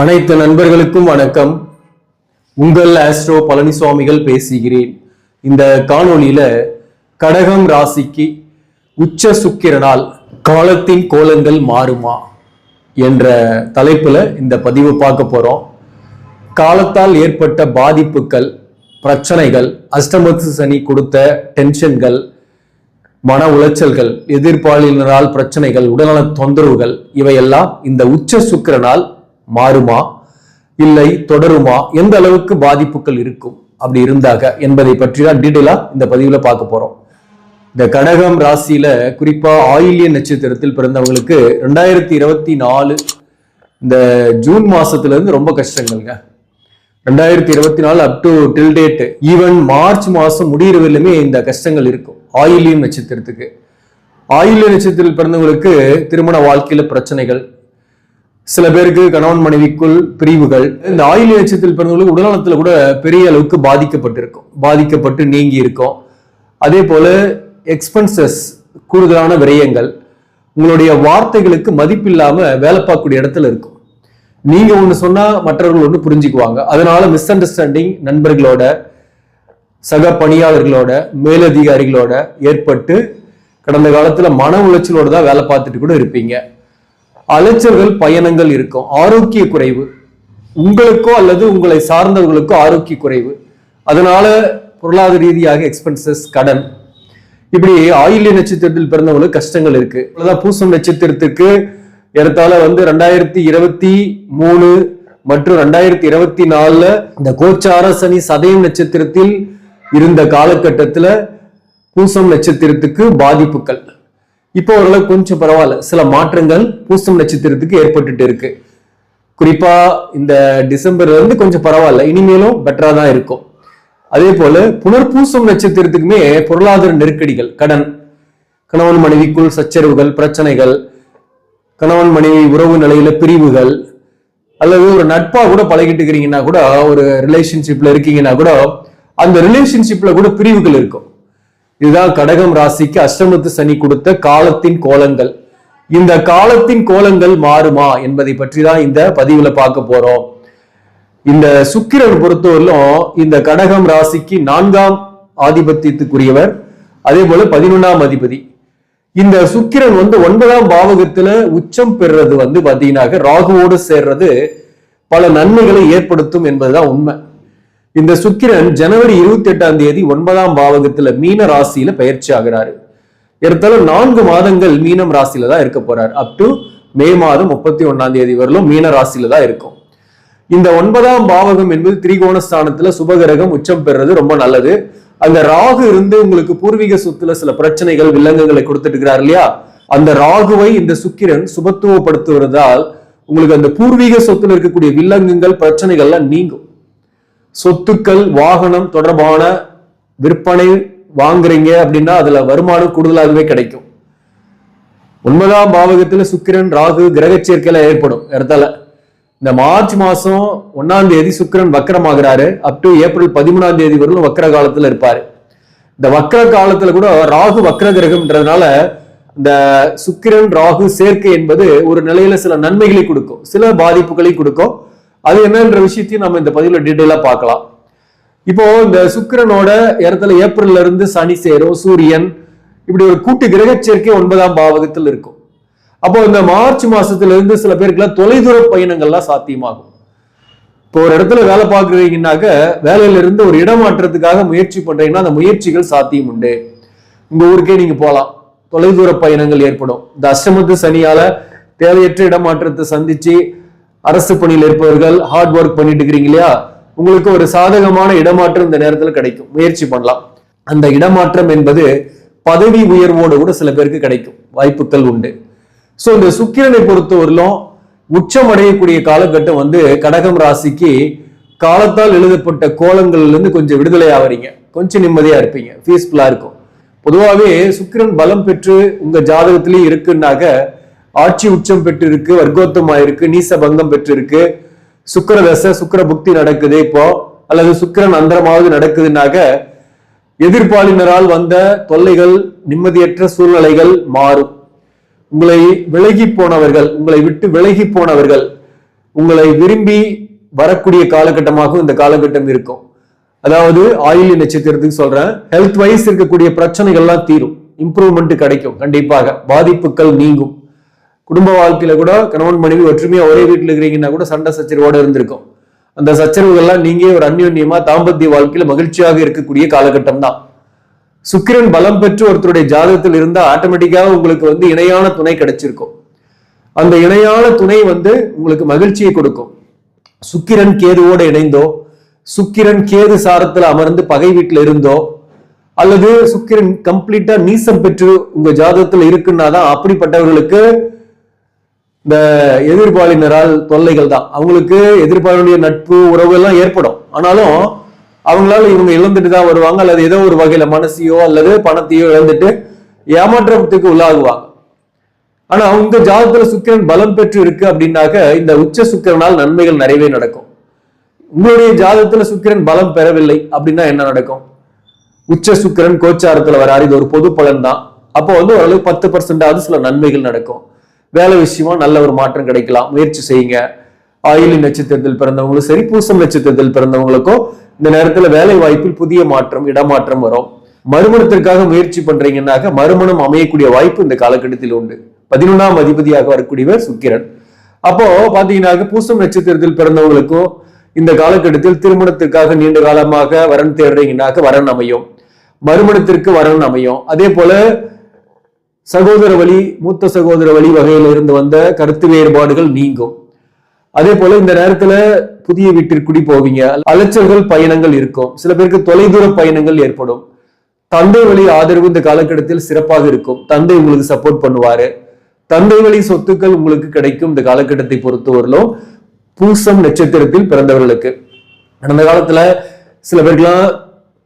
அனைத்து நண்பர்களுக்கும் வணக்கம். உங்கள் ஆஸ்ட்ரோ பழனிசுவாமிகள் பேசுகிறேன். இந்த காணொளியில கடகம் ராசிக்கு உச்ச சுக்கிரனால் காலத்தின் கோலங்கள் மாறுமா என்ற தலைப்புல இந்த பதிவு பார்க்க போறோம். காலத்தால் ஏற்பட்ட பாதிப்புகள் பிரச்சனைகள் அஷ்டமத்து சனி கொடுத்த டென்ஷன்கள் மன உளைச்சல்கள் எதிர்பாளினரால் பிரச்சனைகள் உடல்நல தொந்தரவுகள் இவையெல்லாம் இந்த உச்ச சுக்கிரனால் மாறுமா? இல்லை தொடருமா? எந்த அளவுக்கு பாதிப்புகள் இருக்கும்? அப்படி இருந்தாக என்பதை பற்றி தான் டீட்டெயிலாக இந்த பதிவில் பார்க்க போறோம். இந்த கடகம் ராசியில குறிப்பா ஆயிலிய நட்சத்திரத்தில் பிறந்தவங்களுக்கு ரெண்டாயிரத்தி இருபத்தி நாலு இந்த ஜூன் மாசத்துல இருந்து ரொம்ப கஷ்டங்கள்ங்க. ரெண்டாயிரத்தி இருபத்தி நாலு up to till date even March மாசம் முடிகிறவரிலுமே இந்த கஷ்டங்கள் இருக்கும். ஆயிலியன் நட்சத்திரத்துக்கு. ஆயில்ய நட்சத்திரத்தில் பிறந்தவங்களுக்கு திருமண வாழ்க்கையில பிரச்சனைகள் சில பேருக்கு கணவன் மனைவிக்குள் பிரிவுகள் இந்த ஆயுள் நட்சத்திரத்தில் பிறந்தவங்களுக்கு உடல்நலத்தில் கூட பெரிய அளவுக்கு பாதிக்கப்பட்டிருக்கும். பாதிக்கப்பட்டு நீங்கி இருக்கும். அதே போல எக்ஸ்பென்சஸ் கூடுதலான விரயங்கள் உங்களுடைய வார்த்தைகளுக்கு மதிப்பில்லாம வேலை பார்க்கக்கூடிய இடத்துல இருக்கும். நீங்க ஒன்று சொன்னா மற்றவர்கள் ஒன்று புரிஞ்சுக்குவாங்க. அதனால மிஸ் அண்டர்ஸ்டாண்டிங் நண்பர்களோட சக பணியாளர்களோட மேலதிகாரிகளோட ஏற்பட்டு கடந்த காலத்துல மன உளைச்சலோட தான் வேலை பார்த்துட்டு கூட இருப்பீங்க. அலைச்சல்கள் பயணங்கள் இருக்கும். ஆரோக்கிய குறைவு. உங்களுக்கோ அல்லது உங்களை சார்ந்தவர்களுக்கோ ஆரோக்கிய குறைவு. அதனால பொருளாதார ரீதியாக எக்ஸ்பென்சஸ் கடன். இப்படி ஆயில்ய நட்சத்திரத்தில் பிறந்தவங்களுக்கு கஷ்டங்கள் இருக்கு. அதான் பூசம் நட்சத்திரத்துக்கு ஏறத்தாழ வந்து ரெண்டாயிரத்தி இருபத்தி மூணு மற்றும் ரெண்டாயிரத்தி இருபத்தி நாலுல இந்த கோச்சார சனி சதயம் நட்சத்திரத்தில் இருந்த காலகட்டத்துல பூசம் நட்சத்திரத்துக்கு பாதிப்புகள். இப்போ ஓரளவு கொஞ்சம் பரவாயில்ல. சில மாற்றங்கள் பூசம் நட்சத்திரத்துக்கு ஏற்பட்டுட்டு இருக்கு. குறிப்பா இந்த டிசம்பர்ல இருந்து கொஞ்சம் பரவாயில்ல. இனிமேலும் பெட்டரா தான் இருக்கும். அதே போல புனர்பூசம் நட்சத்திரத்துக்குமே பொருளாதார நெருக்கடிகள் கடன். கணவன் மனைவிக்குள் சச்சரவுகள் பிரச்சனைகள். கணவன் மனைவி உறவு நிலையில பிரிவுகள். அல்லது ஒரு நட்பா கூட பழகிட்டு இருக்கிறீங்கன்னா கூட ஒரு ரிலேஷன்ஷிப்ல இருக்கீங்கன்னா கூட அந்த ரிலேஷன்ஷிப்ல கூட பிரிவுகள் இருக்கும். இதுதான் கடகம் ராசிக்கு அஷ்டமத்து சனி கொடுத்த காலத்தின் கோலங்கள். இந்த காலத்தின் கோலங்கள் மாறுமா என்பதை பற்றி தான் இந்த பதிவுல பார்க்க போறோம். இந்த சுக்கிரன் பொறுத்தவரையிலும் இந்த கடகம் ராசிக்கு நான்காம் ஆதிபத்தியத்துக்குரியவர் அதே போல பதினொன்றாம் அதிபதி. இந்த சுக்கிரன் வந்து ஒன்பதாம் பாவகத்துல உச்சம் பெறுறது வந்து பாத்தீங்கன்னாக்க ராகுவோடு சேர்றது பல நன்மைகளை ஏற்படுத்தும் என்பதுதான் உண்மை. இந்த சுக்கிரன் ஜனவரி இருபத்தி எட்டாம் தேதி ஒன்பதாம் பாவகத்துல மீன ராசியில பயிற்சி ஆகிறாரு. ஏறத்தாலும் நான்கு மாதங்கள் மீனம் ராசியில தான் இருக்க போறாரு. அப் டு மே மாதம் முப்பத்தி ஒன்னாம் தேதி வரலும் மீன ராசியில தான் இருக்கும். இந்த ஒன்பதாம் பாவகம் என்பது திரிகோண ஸ்தானத்துல சுபகிரகம் உச்சம் பெறுறது ரொம்ப நல்லது. அந்த ராகு இருந்து உங்களுக்கு பூர்வீக சொத்துல சில பிரச்சனைகள் வில்லங்கங்களை கொடுத்துட்டு இருக்கிறார் இல்லையா? அந்த ராகுவை இந்த சுக்கிரன் சுபத்துவப்படுத்துவதால் உங்களுக்கு அந்த பூர்வீக சொத்துல இருக்கக்கூடிய வில்லங்கங்கள் பிரச்சனைகள்லாம் நீங்கும். சொத்துக்கள் வாகனம் தொடர்பான விற்பனை வாங்குறீங்க அப்படின்னா அதுல வருமானம் கூடுதலாகவே கிடைக்கும். ஒன்பதாம் பாவகத்துல சுக்கிரன் ராகு கிரக சேர்க்கையில ஏற்படும் இடத்துல. இந்த மார்ச் மாசம் ஒன்னாம் தேதி சுக்கிரன் வக்கரமாகிறாரு. அப் டு ஏப்ரல் பதிமூணாம் தேதி வரலும் வக்கர காலத்துல இருப்பாரு. இந்த வக்கர காலத்துல கூட ராகு வக்கர கிரகம்ன்றதுனால இந்த சுக்கிரன் ராகு சேர்க்கை என்பது ஒரு நிலையில சில நன்மைகளை கொடுக்கும் சில பாதிப்புகளை கொடுக்கும். அது என்னன்ற விஷயத்தையும் நம்ம இந்த பதிவில் டீட்டெயிலாக பார்க்கலாம். இப்போ இந்த சுக்கிரனோட இடத்துல ஏப்ரல்ல இருந்து சனி சேரும் சூரியன் இப்படி ஒரு கூட்டு கிரக சேர்க்கை ஒன்பதாம் பாவகத்தில் இருக்கும். அப்போ இந்த மார்ச் மாசத்துல இருந்து சில பேருக்குலாம் தொலைதூர பயணங்கள்லாம் சாத்தியமாகும். இப்போ ஒரு இடத்துல வேலை பார்க்குறீங்கன்னாக்க வேலையில இருந்து ஒரு இடமாற்றத்துக்காக முயற்சி பண்றீங்கன்னா அந்த முயற்சிகள் சாத்தியம் உண்டு. உங்க ஊருக்கே நீங்க போகலாம் தொலைதூர பயணங்கள் ஏற்படும். இந்த அஷ்டமத்து சனியால தேவையற்ற இடமாற்றத்தை சந்திச்சு அரசு பணியில் இருப்பவர்கள் ஹார்ட் ஒர்க் பண்ணிட்டு இருக்கிறீங்க இல்லையா? உங்களுக்கு ஒரு சாதகமான இடமாற்றம் இந்த நேரத்தில் கிடைக்கும். முயற்சி பண்ணலாம். அந்த இடமாற்றம் என்பது பதவி உயர்வோடு கூட சில பேருக்கு கிடைக்கும். வாய்ப்புகள் உண்டு. ஸோ இந்த சுக்கிரனை பொறுத்தவரையிலும் உச்சம் அடையக்கூடிய காலகட்டம் வந்து கடகம் ராசிக்கு காலத்தால் எழுதப்பட்ட கோலங்கள்லேருந்து கொஞ்சம் விடுதலை ஆவறீங்க. கொஞ்சம் நிம்மதியா இருப்பீங்க. பீஸ்ஃபுல்லாக இருக்கும். பொதுவாகவே சுக்கிரன் பலம் பெற்று உங்க ஜாதகத்திலேயே இருக்குன்னாக்க ஆட்சி உச்சம் பெற்றிருக்கு வர்க்கோத்தமாயிருக்கு நீச பங்கம் பெற்றிருக்கு. சுக்கர தசை சுக்கர புக்தி நடக்குது இப்போ. அல்லது சுக்கிரன் அந்தரமாவது நடக்குதுன்னாக்க எதிர்ப்பாளினரால் வந்த தொல்லைகள் நிம்மதியற்ற சூழ்நிலைகள் மாறும். உங்களை விலகி போனவர்கள் உங்களை விட்டு விலகி போனவர்கள் உங்களை விரும்பி வரக்கூடிய காலகட்டமாகவும் இந்த காலகட்டம் இருக்கும். அதாவது ஆயுள் நட்சத்திரத்துக்கு சொல்றேன் ஹெல்த் வைஸ் இருக்கக்கூடிய பிரச்சனைகள்லாம் தீரும். இம்ப்ரூவ்மெண்ட் கிடைக்கும் கண்டிப்பாக. பாதிப்புகள் நீங்கும். குடும்ப வாழ்க்கையில கூட கணவன் மனைவி ஒற்றுமையா ஒரே வீட்டில் இருக்கிறீங்கன்னா கூட சண்டை சச்சரவோட இருந்திருக்கும். அந்த சச்சரவுகள்லாம் நீங்க ஒரு அந்யோன்யமா தாம்பத்திய வாழ்க்கையில மகிழ்ச்சியாக இருக்கக்கூடிய காலகட்டம் தான் சுக்கிரன் பலம் பெற்று ஒருத்தருடைய ஜாதகத்தில் இருந்தா ஆட்டோமேட்டிக்காக உங்களுக்கு வந்து இணையான துணை கிடைச்சிருக்கும். அந்த இணையான துணை வந்து உங்களுக்கு மகிழ்ச்சியை கொடுக்கும். சுக்கிரன் கேதுவோட இணைந்தோ சுக்கிரன் கேது சாரத்தில் அமர்ந்து பகை வீட்டில் இருந்தோ அல்லது சுக்கிரன் கம்ப்ளீட்டா நீசம் பெற்று உங்க ஜாதகத்தில் இருக்குன்னா தான் அப்படிப்பட்டவர்களுக்கு இந்த எதிர்பாலினரால் தொல்லைகள் தான். அவங்களுக்கு எதிர்பாலினுடைய நட்பு உறவு எல்லாம் ஏற்படும். ஆனாலும் அவங்களால இவங்க இழந்துட்டு தான் வருவாங்க. அல்லது ஏதோ ஒரு வகையில மனசையோ அல்லது பணத்தையோ இழந்துட்டு ஏமாற்றத்துக்கு உள்ளாகுவாங்க. ஆனா அவங்க ஜாதகத்துல சுக்கிரன் பலம் பெற்று இருக்கு அப்படின்னாக்க இந்த உச்ச சுக்கிரனால் நன்மைகள் நிறையவே நடக்கும். உங்களுடைய ஜாதகத்துல சுக்கிரன் பலம் பெறவில்லை அப்படின்னா என்ன நடக்கும்? உச்ச சுக்கிரன் கோச்சாரத்துல வராரு. இது ஒரு பொது பலன் தான். அப்போ வந்து ஓரளவு பத்து பர்சன்டாவது சில நன்மைகள் நடக்கும். வேலை விஷயமா நல்ல ஒரு மாற்றம் கிடைக்கலாம். முயற்சி செய்யுங்க. ஆயிலி நட்சத்திரத்தில் பிறந்தவங்களும் சரி பூசம் நட்சத்திரத்தில் பிறந்தவங்களுக்கும் இந்த நேரத்துல வேலை வாய்ப்பில் புதிய மாற்றம் இடமாற்றம் வரும். மறுமணத்திற்காக முயற்சி பண்றீங்கன்னாக்க மறுமணம் அமையக்கூடிய வாய்ப்பு இந்த காலகட்டத்தில் உண்டு. பதினொன்றாம் அதிபதியாக வரக்கூடியவர் சுக்கிரன். அப்போ பாத்தீங்கன்னாக்க பூசம் நட்சத்திரத்தில் பிறந்தவங்களுக்கும் இந்த காலகட்டத்தில் திருமணத்திற்காக நீண்ட காலமாக வரன் தேடுறீங்கன்னாக்க வரன் அமையும். மறுமணத்திற்கு வரன் அமையும். அதே போல சகோதர வழி மூத்த சகோதர வழி வகையில் இருந்து வந்த கருத்து வேறுபாடுகள் நீங்கும். அதே போல இந்த நேரத்துல புதிய வீட்டிற்குடி போவீங்க. அலைச்சல்கள் பயணங்கள் இருக்கும். சில பேருக்கு தொலைதூர பயணங்கள் ஏற்படும். தந்தை வழி ஆதரவு இந்த காலகட்டத்தில் சிறப்பாக இருக்கும். தந்தை உங்களுக்கு சப்போர்ட் பண்ணுவாரு. தந்தை வழி சொத்துக்கள் உங்களுக்கு கிடைக்கும் இந்த காலகட்டத்தை பொறுத்தவரையிலும் பூசம் நட்சத்திரத்தில் பிறந்தவர்களுக்கு. கடந்த காலத்துல சில பேருக்குலாம்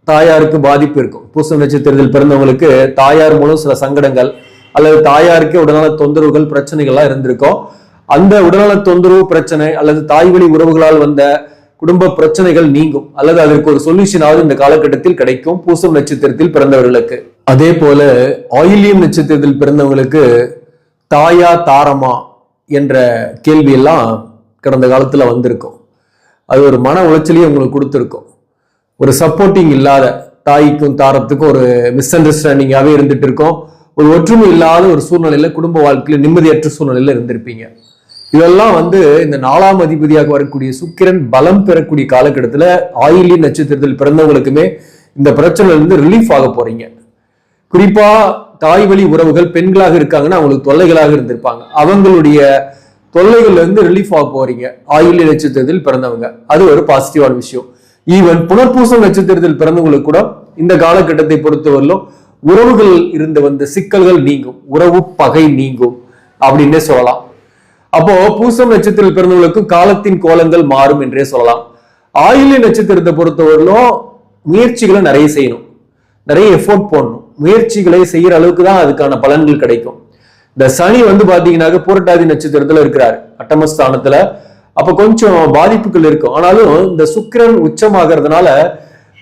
தாயாருக்கு பாதிப்பு இருக்கும். பூசம் நட்சத்திரத்தில் பிறந்தவங்களுக்கு தாயார் மூலம் சில சங்கடங்கள் அல்லது தாயாருக்கு உடல்நல தொந்தரவுகள் பிரச்சனைகள்லாம் இருந்திருக்கும். அந்த உடல்நல தொந்தரவு பிரச்சனை அல்லது தாய் வழி உறவுகளால் வந்த குடும்ப பிரச்சனைகள் நீங்கும். அல்லது அதற்கு ஒரு சொல்யூஷனாவது இந்த காலகட்டத்தில் கிடைக்கும். பூசம் நட்சத்திரத்தில் பிறந்தவர்களுக்கு. அதே போல ஆயிலியம் நட்சத்திரத்தில் பிறந்தவங்களுக்கு தாயா தாரமா என்ற கேள்வி எல்லாம் கடந்த காலத்துல வந்திருக்கும். அது ஒரு மன உளைச்சலையும் உங்களுக்கு கொடுத்துருக்கும். ஒரு சப்போர்ட்டிங் இல்லாத தாய்க்கும் தாரத்துக்கும் ஒரு மிஸ் அண்டர்ஸ்டாண்டிங்காகவே இருந்துட்டு இருக்கோம். ஒரு ஒற்றுமை இல்லாத ஒரு சூழ்நிலையில குடும்ப வாழ்க்கையில நிம்மதியற்ற சூழ்நிலையில இருந்திருப்பீங்க. இதெல்லாம் வந்து இந்த நாலாம் அதிபதியாக வரக்கூடிய சுக்கிரன் பலம் பெறக்கூடிய காலகட்டத்துல ஆயிலி நட்சத்திரத்தில் பிறந்தவங்களுக்குமே இந்த பிரச்சனையில இருந்து ரிலீஃப் ஆக போறீங்க. குறிப்பா தாய் வழி உறவுகள் பெண்களாக இருக்காங்கன்னா அவங்களுக்கு தொல்லைகளாக இருந்திருப்பாங்க. அவங்களுடைய தொல்லைகள்ல இருந்து ரிலீஃப் ஆக போறீங்க. ஆயிலி நட்சத்திரத்தில் பிறந்தவங்க. அது ஒரு பாசிட்டிவான விஷயம். ஈவன் புனர்பூசம் நட்சத்திரத்தில் பிறந்தவங்களுக்கு கூட இந்த காலகட்டத்தை பொறுத்தவரையிலும் உறவுகள் இருந்து வந்த சிக்கல்கள் நீங்கும் உறவு பகை நீங்கும் அப்படின்னே சொல்லலாம். அப்போ பூசம் நட்சத்திரத்தில் பிறந்தவர்களுக்கு காலத்தின் கோலங்கள் மாறும் என்றே சொல்லலாம். ஆயுள்ய நட்சத்திரத்தை பொறுத்தவரையிலும் முயற்சிகளை நிறைய செய்யணும். நிறைய எஃபோர்ட் போடணும். முயற்சிகளை செய்யற அளவுக்கு தான் அதுக்கான பலன்கள் கிடைக்கும். இந்த சனி வந்து பாத்தீங்கன்னாக்க பூரட்டாதி நட்சத்திரத்துல இருக்கிறாரு. அட்டமஸ்தானத்துல. அப்ப கொஞ்சம் பாதிப்புகள் இருக்கும். ஆனாலும் இந்த சுக்கிரன் உச்சமாகறதுனால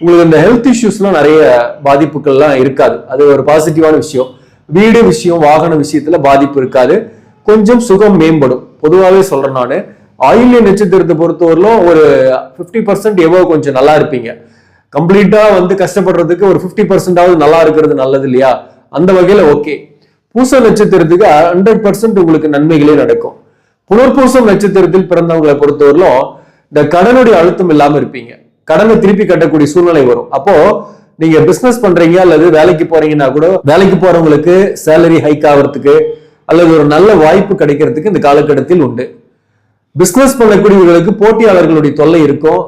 உங்களுக்கு இந்த ஹெல்த் இஷ்யூஸ்லாம் நிறைய பாதிப்புகள்லாம் இருக்காது. அது ஒரு பாசிட்டிவான விஷயம். வீடு விஷயம் வாகன விஷயத்துல பாதிப்பு இருக்காது. கொஞ்சம் சுகம் மேம்படும். பொதுவாகவே சொல்றேன் நான். ஆயில்ய நட்சத்திரத்தை பொறுத்தவரையிலும் ஒரு ஃபிஃப்டி பர்சன்ட் எவ்வளோ கொஞ்சம் நல்லா இருப்பீங்க. கம்ப்ளீட்டாக வந்து கஷ்டப்படுறதுக்கு ஒரு ஃபிஃப்டி பர்சன்டாவது நல்லா இருக்கிறது நல்லது இல்லையா? அந்த வகையில் ஓகே பூச நட்சத்திரத்துக்கு ஹண்ட்ரட் பர்சன்ட் உங்களுக்கு நன்மைகளே நடக்கும். புனர்பூசம் நட்சத்திரத்தில் பிறந்தவங்களை பொறுத்தவரையிலும் இந்த கடனுடைய அழுத்தம் இல்லாமல் இருப்பீங்க. கடனை திருப்பி கட்டக்கூடிய சூழ்நிலை வரும். அப்போ நீங்க பிசினஸ் பண்றீங்க அல்லது வேலைக்கு போறீங்கன்னா கூட வேலைக்கு போறவங்களுக்கு சேலரி ஹைக் ஆகிறதுக்கு அல்லது ஒரு நல்ல வாய்ப்பு கிடைக்கிறதுக்கு இந்த காலகட்டத்தில் உண்டு. பிசினஸ் பண்ணக்கூடியவர்களுக்கு போட்டியாளர்களுடைய தொல்லை இருக்கும்.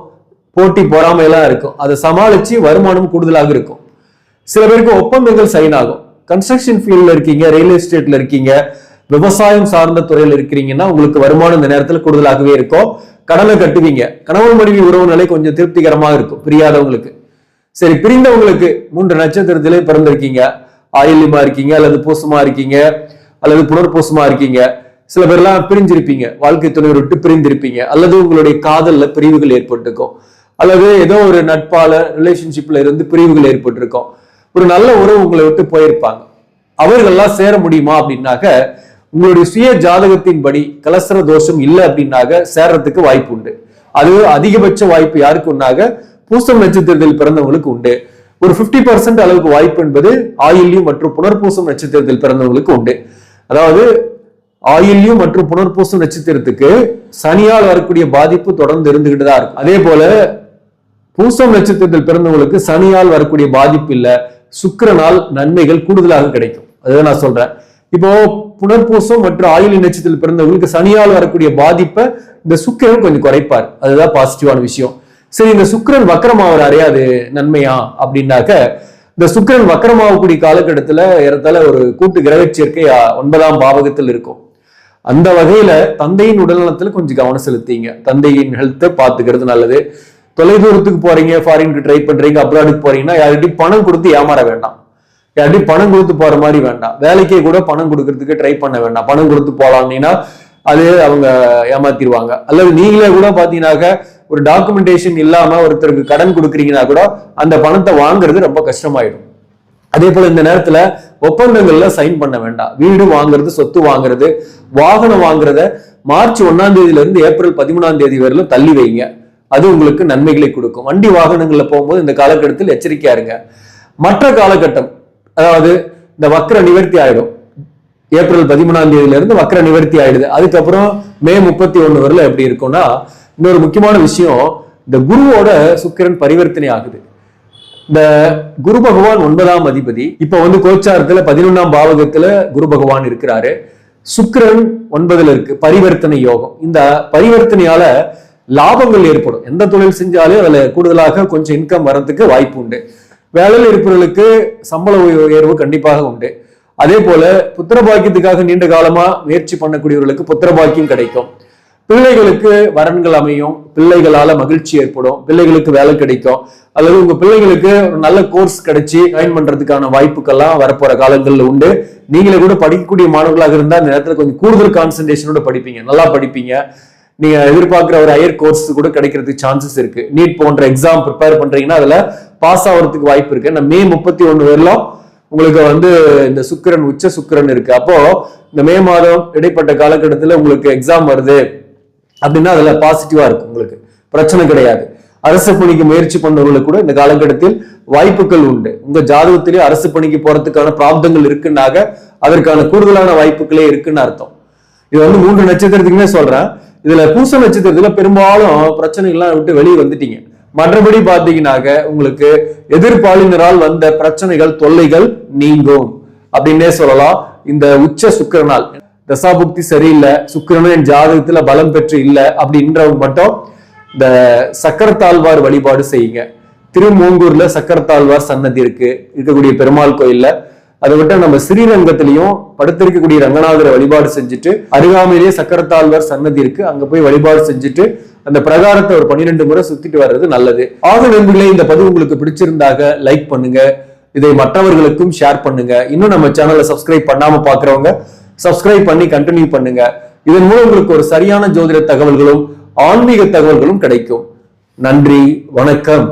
போட்டி பொறாமையெல்லாம் இருக்கும். அதை சமாளிச்சு வருமானம் கூடுதலாக இருக்கும். சில பேருக்கு ஒப்பந்தங்கள் சைன் ஆகும் கன்ஸ்ட்ரக்ஷன் ஃபீல்டில் இருக்கீங்க ரியல் எஸ்டேட்ல இருக்கீங்க விவசாயம் சார்ந்த துறையில் இருக்கிறீங்கன்னா உங்களுக்கு வருமானம் இந்த நேரத்தில் கூடுதலாகவே இருக்கும். கடனை கட்டுவீங்க. கணவன் மனைவி உறவு நிலை கொஞ்சம் திருப்திகரமாக இருக்கும் பிரியாதவங்களுக்கு. சரி பிரிந்தவங்களுக்கு மூன்று நட்சத்திரத்திலே பிறந்திருக்கீங்க. ஆயில்யமா இருக்கீங்க அல்லது பூசமா இருக்கீங்க அல்லது புனர்பூசமா இருக்கீங்க. சில பேர்லாம் பிரிஞ்சிருப்பீங்க. வாழ்க்கை துணைவர் விட்டு பிரிந்திருப்பீங்க. அல்லது உங்களுடைய காதல்ல பிரிவுகள் ஏற்பட்டிருக்கும். அல்லது ஏதோ ஒரு நட்பால ரிலேஷன்ஷிப்ல இருந்து பிரிவுகள் ஏற்பட்டிருக்கும். ஒரு நல்ல உறவு உங்களை விட்டு போயிருப்பாங்க. அவர்கள்லாம் சேர முடியுமா அப்படின்னாக்க உங்களுடைய சுய ஜாதகத்தின்படி கலசர தோஷம் இல்லை அப்படின்னாக சேர்றதுக்கு வாய்ப்பு உண்டு. அது அதிகபட்ச வாய்ப்பு யாருக்கு உண்டாக? பூசம் நட்சத்திரத்தில் பிறந்தவங்களுக்கு உண்டு. ஒரு 50% பர்சன்ட் அளவுக்கு வாய்ப்பு என்பது ஆயில்யம் மற்றும் புனர்பூசம் நட்சத்திரத்தில் பிறந்தவங்களுக்கு உண்டு. அதாவது ஆயில்யம் மற்றும் புனர்பூசம் நட்சத்திரத்துக்கு சனியால் வரக்கூடிய பாதிப்பு தொடர்ந்து இருந்துகிட்டு தான் இருக்கும். அதே போல பூசம் நட்சத்திரத்தில் பிறந்தவங்களுக்கு சனியால் வரக்கூடிய பாதிப்பு இல்லை. சுக்கரனால் நன்மைகள் கூடுதலாக கிடைக்கும். அதுதான் நான் சொல்றேன். இப்போ புனர்பூசம் மற்றும் ஆயுள் நட்சத்திரத்தில் பிறந்தவங்களுக்கு சனியால் வரக்கூடிய பாதிப்பை இந்த சுக்கிரன் கொஞ்சம் குறைப்பார். அதுதான் பாசிட்டிவான விஷயம். சரி இந்த சுக்கிரன் வக்கரமாவறாரே அது நன்மையா? அப்படின்னாக்க இந்த சுக்கிரன் வக்கரமாகக்கூடிய காலகட்டத்துல ஏறத்தாழ ஒரு கூட்டு கிரக சேர்க்கை ஒன்பதாம் பாவகத்தில் இருக்கும். அந்த வகையில தந்தையின் உடல்நலத்துல கொஞ்சம் கவனம் செலுத்திங்க. தந்தையின் ஹெல்த்தை பார்த்துக்கிறது நல்லது. தொலைதூரத்துக்கு போறீங்க ஃபாரினுக்கு ட்ரை பண்றீங்க அப்ராடுக்கு போறீங்கன்னா யார்கிட்டயும் பணம் கொடுத்து ஏமாற வேண்டாம். யார்கிட்டயும் பணம் கொடுத்து போற மாதிரி வேண்டாம். வேலைக்கே கூட பணம் கொடுக்கறதுக்கு ட்ரை பண்ண வேண்டாம். பணம் கொடுத்து போலாம்னா அது அவங்க ஏமாத்திடுவாங்க. அல்லது நீங்களே கூட பாத்தீங்கன்னாக்க ஒரு டாக்குமெண்டேஷன் இல்லாம ஒருத்தருக்கு கடன் கொடுக்குறீங்கன்னா கூட அந்த பணத்தை வாங்குறது ரொம்ப கஷ்டமாயிடும். அதே போல இந்த நேரத்துல ஒப்பந்தங்கள்ல சைன் பண்ண வேண்டாம். வீடு வாங்குறது சொத்து வாங்குறது வாகனம் வாங்குறத மார்ச் ஒன்னாம் தேதியில இருந்து ஏப்ரல் பதிமூணாம் தேதி வரையிலும் தள்ளி வைங்க. அது உங்களுக்கு நன்மைகளை கொடுக்கும். வண்டி வாகனங்கள்ல போகும்போது இந்த காலகட்டத்தில் எச்சரிக்கையா இருங்க. மற்ற காலகட்டம் அதாவது இந்த வக்ர நிவர்த்தி ஆயிடும். ஏப்ரல் பதிமூணாம் தேதியில இருந்து வக்ர நிவர்த்தி ஆயிடுது. அதுக்கப்புறம் மே முப்பத்தி ஒண்ணு வரல எப்படி இருக்கும்னா இன்னொரு முக்கியமான விஷயம் இந்த குருவோட சுக்கிரன் பரிவர்த்தனை ஆகுது. இந்த குரு பகவான் ஒன்பதாம் அதிபதி இப்ப வந்து கோச்சாரத்துல பதினொன்னாம் பாவகத்துல குரு பகவான் இருக்கிறாரு. சுக்கிரன் ஒன்பதுல இருக்கு பரிவர்த்தனை யோகம். இந்த பரிவர்த்தனையால லாபங்கள் ஏற்படும். எந்த தொழில் செஞ்சாலும் அதுல கூடுதலாக கொஞ்சம் இன்கம் வரதுக்கு வாய்ப்பு உண்டு. வேலையில் இருப்பவர்களுக்கு சம்பள உயர்வு கண்டிப்பாக உண்டு. அதே போல புத்திர பாக்கியத்துக்காக நீண்ட காலமா முயற்சி பண்ணக்கூடியவர்களுக்கு புத்திர பாக்கியம் கிடைக்கும். பிள்ளைகளுக்கு வரன்கள் அமையும். பிள்ளைகளால மகிழ்ச்சி ஏற்படும். பிள்ளைகளுக்கு வேலை கிடைக்கும். அல்லது உங்க பிள்ளைகளுக்கு ஒரு நல்ல கோர்ஸ் கிடைச்சி ஜாயின் பண்றதுக்கான வாய்ப்புக்கெல்லாம் வரப்போற காலங்கள்ல உண்டு. நீங்களே கூட படிக்கக்கூடிய மாணவர்களாக இருந்தா இந்த நேரத்துல கொஞ்சம் கூடுதல் கான்சன்ட்ரேஷனோட படிப்பீங்க. நல்லா படிப்பீங்க. நீங்க எதிர்பார்க்குற ஒரு ஹையர் கோர்ஸ் கூட கிடைக்கிறதுக்கு சான்சஸ் இருக்கு. நீட் போன்ற எக்ஸாம் ப்ரிப்பேர் பண்றீங்கன்னா அதுல பாஸ் ஆகிறதுக்கு வாய்ப்பு இருக்கு. நான் மே முப்பத்தி ஒன்று வரலாம். உங்களுக்கு வந்து இந்த சுக்கிரன் உச்ச சுக்கிரன் இருக்கு. அப்போ இந்த மே மாதம் இடைப்பட்ட காலகட்டத்தில் உங்களுக்கு எக்ஸாம் வருது அப்படின்னா அதுல பாசிட்டிவா இருக்கும் உங்களுக்கு. பிரச்சனை கிடையாது. அரசு பணிக்கு முயற்சி பண்ணவங்களுக்கு கூட இந்த காலகட்டத்தில் வாய்ப்புகள் உண்டு. உங்க ஜாதகத்திலே அரசு பணிக்கு போறதுக்கான பிராப்தங்கள் இருக்குன்னாக அதற்கான கூடுதலான வாய்ப்புகளே இருக்குன்னு அர்த்தம். இது வந்து மூன்று நட்சத்திரத்துக்குமே சொல்றேன். இதுல பூச நட்சத்திரத்துல பெரும்பாலும் பிரச்சனைகள்லாம் விட்டு வெளியே வந்துட்டீங்க. மற்றபடி பாத்தீங்கன்னாக்க உங்களுக்கு எதிர்பாலினரால் வந்த பிரச்சனைகள் தொல்லைகள் நீங்கும். அப்படின்னே சொல்லலாம். இந்த உச்ச சுக்கரனால் தசாபுக்தி சரியில்லை சுக்கிரனும் என் ஜாதகத்துல பலம் பெற்று இல்லை அப்படின்றவங்க மட்டும் இந்த சக்கரத்தாழ்வார் வழிபாடு செய்யுங்க. திருமூங்கூர்ல சக்கரத்தாழ்வார் சன்னதி இருக்கு. இருக்கக்கூடிய பெருமாள் கோயில்ல அதை விட்டு நம்ம ஸ்ரீரங்கத்திலையும் படுத்திருக்கக்கூடிய ரங்கநாதரை வழிபாடு செஞ்சுட்டு அருகாமையிலேயே சக்கரத்தாழ்வார் சன்னதி இருக்கு அங்க போய் வழிபாடு செஞ்சுட்டு அந்த பிரகாரத்தை ஒரு பன்னிரெண்டு முறை சுத்திட்டு வர்றது நல்லது. ஆக நண்பர்களே இந்த பதிவு உங்களுக்கு பிடிச்சிருந்தாக லைக் பண்ணுங்க. இதை மற்றவர்களுக்கும் ஷேர் பண்ணுங்க. இன்னும் நம்ம சேனலை சப்ஸ்கிரைப் பண்ணாம பாக்குறவங்க சப்ஸ்கிரைப் பண்ணி கண்டினியூ பண்ணுங்க. இதன் மூலம் உங்களுக்கு ஒரு சரியான ஜோதிட தகவல்களும் ஆன்மீக தகவல்களும் கிடைக்கும். நன்றி வணக்கம்.